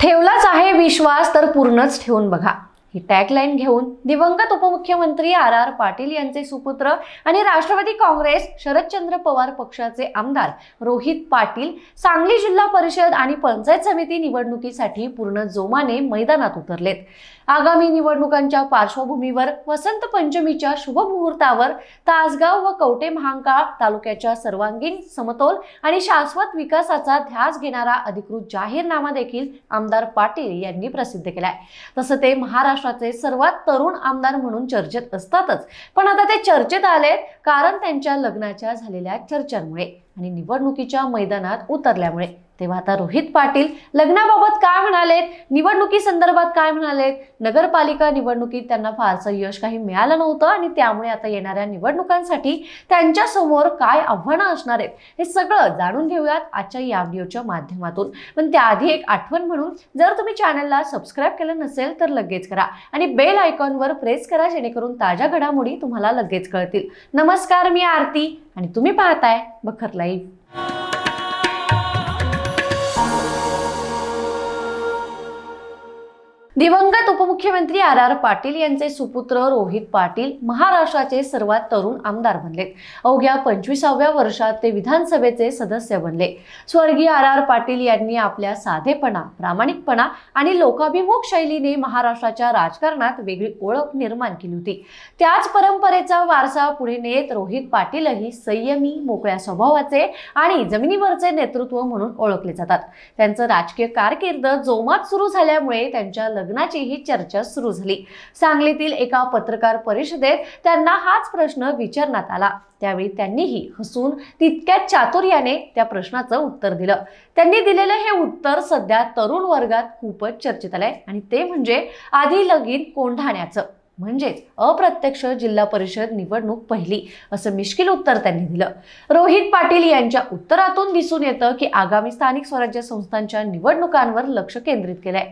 ठेवलाच आहे विश्वास तर पूर्णच ठेवून बघा. ही टॅगलाईन घेऊन दिवंगत उपमुख्यमंत्री आर आर पाटील यांचे सुपुत्र आणि राष्ट्रवादी काँग्रेस शरदचंद्र पवार पक्षाचे आमदार रोहित पाटील सांगली जिल्हा परिषद आणि पंचायत समिती निवडणुकीसाठी पूर्ण जोमाने मैदानात उतरलेत. आगामी निवडणुकांच्या पार्श्वभूमीवर वसंत पंचमीच्या शुभमुहूर्तावर तासगाव व कवटे महांकाळ तालुक्याच्या सर्वांगीण समतोल आणि शाश्वत विकासाचा ध्यास घेणारा अधिकृत जाहीरनामा देखील आमदार पाटील यांनी प्रसिद्ध केलाय. तसं ते महाराष्ट्राचे सर्वात तरुण आमदार म्हणून चर्चेत असतातच. पण आता ते चर्चेत आलेत कारण त्यांच्या लग्नाच्या झालेल्या चर्चांमुळे. आणि निवडणुकीच्या मैदानात उतरल्यामुळे तेव्हा आता रोहित पाटील लग्नाबाबत काय म्हणालेत? निवडणुकी संदर्भात काय म्हणालेत? नगरपालिका निवडणुकीत त्यांना फारसं यश काही मिळालं नव्हतं आणि त्यामुळे आता येणाऱ्या निवडणुकांसाठी त्यांच्यासमोर काय आव्हानं असणार आहेत? हे सगळं जाणून घेऊयात आजच्या या व्हिडिओच्या माध्यमातून. पण त्याआधी एक आठवण म्हणून जर तुम्ही चॅनलला सबस्क्राईब केलं नसेल तर लगेच करा आणि बेल आयकॉनवर प्रेस करा जेणेकरून ताज्या घडामोडी तुम्हाला लगेच कळतील. नमस्कार मी आरती आणि तुम्ही पाहताय बखरला right उपमुख्यमंत्री आर आर पाटील यांचे सुपुत्र रोहित पाटील महाराष्ट्राचे सर्वात तरुण आमदार बनलेत अवघ्या पंचवीसाव्या वर्षात ते विधानसभेचे सदस्य बनले. स्वर्गीय आर आर पाटील यांनी आपल्या साधेपणा प्रामाणिकपणा आणि लोकाभिमुख शैलीने महाराष्ट्राच्या राजकारणात वेगळी ओळख निर्माण केली होती. त्याच परंपरेचा वारसा पुढे नेत रोहित पाटीलही संयमी मोकळ्या स्वभावाचे आणि जमिनीवरचे नेतृत्व म्हणून ओळखले जातात. त्यांचं राजकीय कारकीर्द जोमात सुरू झाल्यामुळे त्यांच्या लग्नाचीही चर्चा सुरू झाली. सांगलीतील एका पत्रकार परिषदेत त्यांना हाच प्रश्न विचारण्यात आला. त्यावेळी त्यांनीही हसून तितक्याच चातुर्याने त्या प्रश्नाचं उत्तर दिलं. त्यांनी दिलेलं हे उत्तर सध्या तरुण वर्गात खूपच चर्चेत आलंय आणि ते म्हणजे आधी लगीन कोंढाण्याचं. म्हणजेच अप्रत्यक्ष जिल्हा परिषद निवडणूक पहिली असं मिश्किल उत्तर त्यांनी दिलं. रोहित पाटील यांच्या उत्तरातून दिसून येतं की आगामी स्थानिक स्वराज्य संस्थांच्या निवडणुकांवर लक्ष केंद्रित केलंय.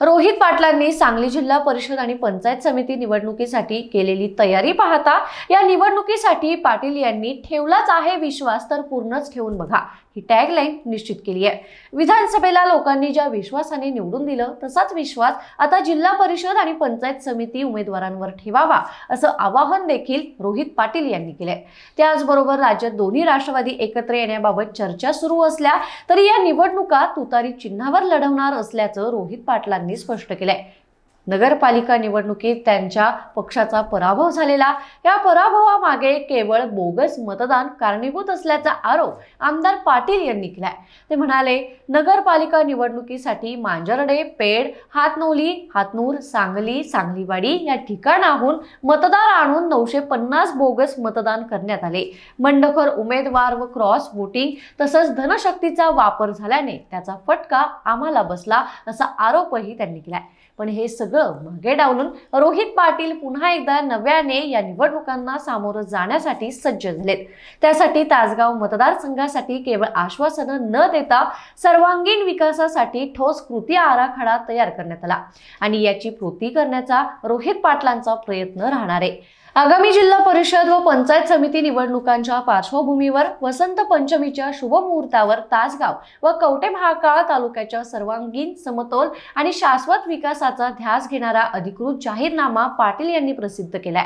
रोहित पाटलांनी सांगली जिल्हा परिषद आणि पंचायत समिती निवडणुकीसाठी केलेली तयारी पाहता या निवडणुकीसाठी पाटील यांनी ठेवलाच आहे विश्वास तर पूर्णच ठेवून बघा ही टॅगलाईन निश्चित केली आहे. विधानसभेला लोकांनी ज्या विश्वासाने निवडून दिलं तसाच विश्वास आता जिल्हा परिषद आणि पंचायत समिती उमेदवारांवर ठेवावा असं आवाहन देखील रोहित पाटील यांनी केलंय. त्याचबरोबर राज्यात दोन्ही राष्ट्रवादी एकत्र येण्याबाबत चर्चा सुरू असल्या तरी या निवडणुका तुतारी चिन्हावर लढवणार असल्याचं रोहित पाटलांनी त्यांनी स्पष्ट केलं आहे नगरपालिका निवडणुकीत त्यांच्या पक्षाचा पराभव झालेला. या पराभवामागे केवळ बोगस मतदान कारणीभूत असल्याचा आरोप आमदार पाटील यांनी केलाय. ते म्हणाले नगरपालिका निवडणुकीसाठी मांजर्डे पेड हातनोली हातनूर सांगली सांगलीवाडी या ठिकाणाहून मतदार आणून नऊशे पन्नास बोगस मतदान करण्यात आले. मंडखोर उमेदवार व क्रॉस वोटिंग तसंच धनशक्तीचा वापर झाल्याने त्याचा फटका आम्हाला बसला असा आरोपही त्यांनी केलाय. पण हे सगळं मागे डावलून रोहित पाटील पुन्हा एकदा नव्याने या निवडणुकांना सामोरं जाण्यासाठी सज्ज झालेत. त्यासाठी तासगाव मतदारसंघासाठी केवळ आश्वासनं न देता सर्वांगीण विकासासाठी ठोस कृती आराखडा तयार करण्यात आला. आणि याची पूर्ती करण्याचा रोहित पाटलांचा प्रयत्न राहणार आहे. आगामी जिल्हा परिषद व पंचायत समिती निवडणुकांच्या पार्श्वभूमीवर वसंत पंचमीच्या शुभ मुहूर्तावर तासगाव व कवटे महाकाळ तालुक्याच्या सर्वांगीण समतोल आणि शाश्वत विकासाचा ध्यास घेणारा अधिकृत जाहीरनामा पाटील यांनी प्रसिद्ध केलाय.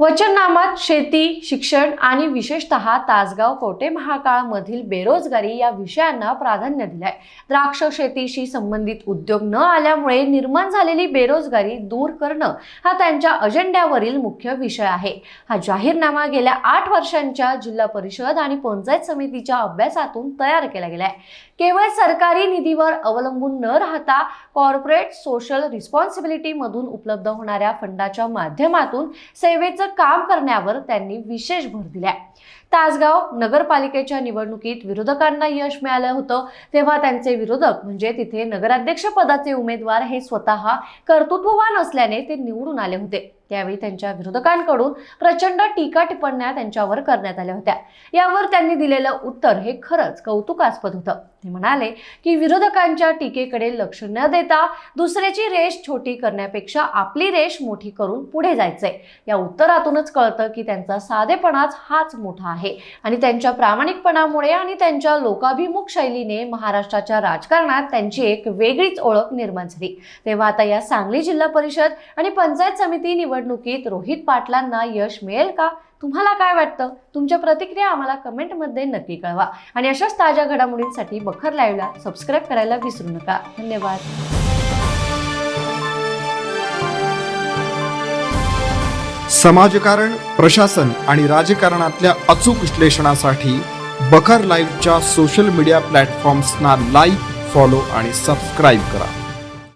वचननामात शेती शिक्षण आणि विशेषतः तासगाव कवटे महाकाळ मधील बेरोजगारी या विषयांना प्राधान्य दिलंय. द्राक्ष शेतीशी संबंधित उद्योग न आल्यामुळे निर्माण झालेली बेरोजगारी दूर करणं हा त्यांच्या अजेंड्यावरील मुख्य विषय आहे. हा जाहीरनामा गेल्या आठ वर्षांच्या जिल्हा परिषद आणि पंचायत समितीच्या अभ्यासातून तयार केला गेला आहे केवळ सरकारी निधीवर अवलंबून न राहता कॉर्पोरेट सोशल रिस्पॉन्सिबिलिटी मधून उपलब्ध होणाऱ्या फंडाच्या माध्यमातून सेवेचं काम करण्यावर त्यांनी विशेष भर दिलाय. तासगाव नगरपालिकेच्या निवडणुकीत विरोधकांना यश मिळालं होतं. तेव्हा त्यांचे विरोधक म्हणजे तिथे नगराध्यक्ष पदाचे उमेदवार हे स्वतः कर्तृत्ववान असल्याने ते निवडून आले होते. त्यावेळी त्यांच्या विरोधकांकडून प्रचंड टीका टिप्पण्या त्यांच्यावर करण्यात आल्या होत्या. यावर त्यांनी दिलेलं उत्तर हे खरंच कौतुकास्पद होतं. ते म्हणाले की विरोधकांच्या टीकेकडे लक्ष न देता दुसऱ्याची रेष छोटी करण्यापेक्षा आपली रेष मोठी करून पुढे जायचंय. या उत्तरातूनच कळतं की त्यांचा साधेपणाच हाच मोठा आहे. आणि त्यांच्या प्रामाणिकपणामुळे आणि त्यांच्या लोकाभिमुख शैलीने महाराष्ट्राच्या राजकारणात त्यांची एक वेगळीच ओळख निर्माण झाली. तेव्हा आता या सांगली जिल्हा परिषद आणि पंचायत समिती निवडणुकीत रोहित पाटलांना यश मिळेल का? तुम्हाला काय वाटतं? तुमच्या प्रतिक्रिया आम्हाला कमेंटमध्ये नक्की कळवा. आणि अशाच ताज्या घडामोडींसाठी बखर लाईव्हला सबस्क्राईब करायला विसरू नका. धन्यवाद. समाजकारण प्रशासन आणि राजकारणातल्या अचूक विश्लेषणासाठी बखर लाईव्हच्या सोशल मीडिया प्लॅटफॉर्म्सना लाईक फॉलो आणि सबस्क्राईब करा.